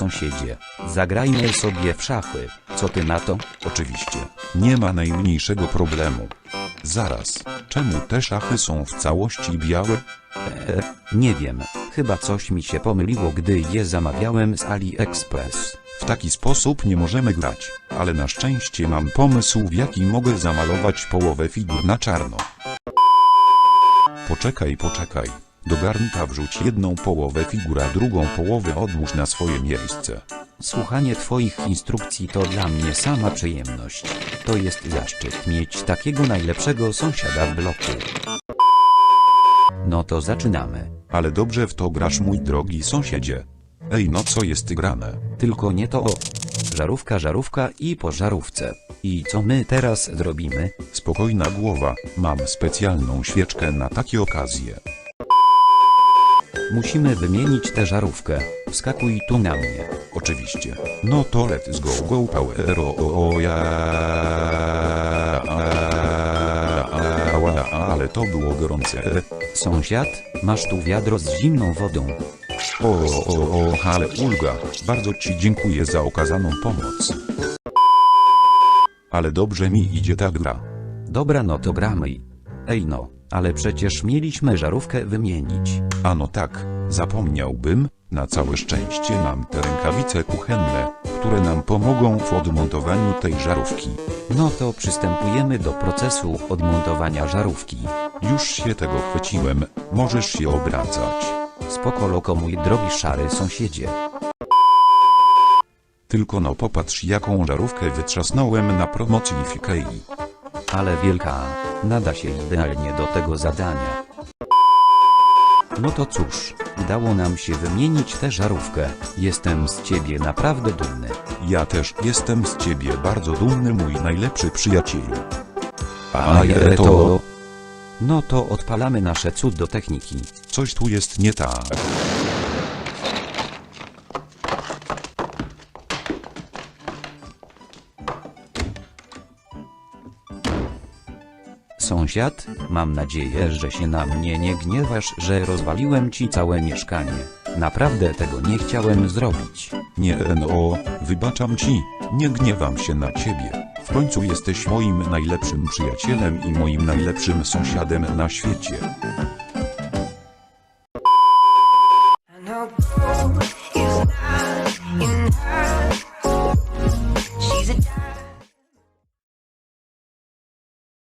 sąsiedzie, zagrajmy sobie w szachy. Co ty na to? Oczywiście, nie ma najmniejszego problemu. Zaraz, czemu te szachy są w całości białe? E, nie wiem, chyba coś mi się pomyliło, gdy je zamawiałem z AliExpress. W taki sposób nie możemy grać, ale na szczęście mam pomysł w jaki mogę zamalować połowę figur na czarno. Poczekaj, poczekaj. Do garnka wrzuć jedną połowę figur, a drugą połowę odłóż na swoje miejsce. Słuchanie twoich instrukcji to dla mnie sama przyjemność. To jest zaszczyt mieć takiego najlepszego sąsiada w bloku. No to zaczynamy. Ale dobrze w to grasz mój drogi sąsiedzie. Ej no co jest grane? Tylko nie to o. Żarówka, żarówka i po żarówce. I co my teraz zrobimy? Spokojna głowa, mam specjalną świeczkę na takie okazje. Musimy wymienić tę żarówkę. Wskakuj tu na mnie. Oczywiście. No to let's go go power o, o, o ja ale to było gorące. Sąsiad, masz tu wiadro z zimną wodą. O, o, o, ale ulga. Bardzo ci dziękuję za okazaną pomoc. Ale dobrze mi idzie ta gra. Dobra, no to gramy. Ej no, ale przecież mieliśmy żarówkę wymienić. Ano tak, zapomniałbym, na całe szczęście mam te rękawice kuchenne, które nam pomogą w odmontowaniu tej żarówki. No to przystępujemy do procesu odmontowania żarówki. Już się tego chwyciłem, możesz się obracać. Spoko loko mój drogi szary sąsiedzie. Tylko no popatrz jaką żarówkę wytrzasnąłem na promocji w Ikei. Ale wielka, nada się idealnie do tego zadania. No to cóż, udało nam się wymienić tę żarówkę. Jestem z ciebie naprawdę dumny. Ja też jestem z ciebie bardzo dumny mój najlepszy przyjacielu. A je to... No to odpalamy nasze cud do techniki. Coś tu jest nie tak. sąsiad, mam nadzieję, że się na mnie nie gniewasz, że rozwaliłem ci całe mieszkanie. Naprawdę tego nie chciałem zrobić. Nie no, wybaczam ci, nie gniewam się na ciebie. W końcu jesteś moim najlepszym przyjacielem i moim najlepszym sąsiadem na świecie.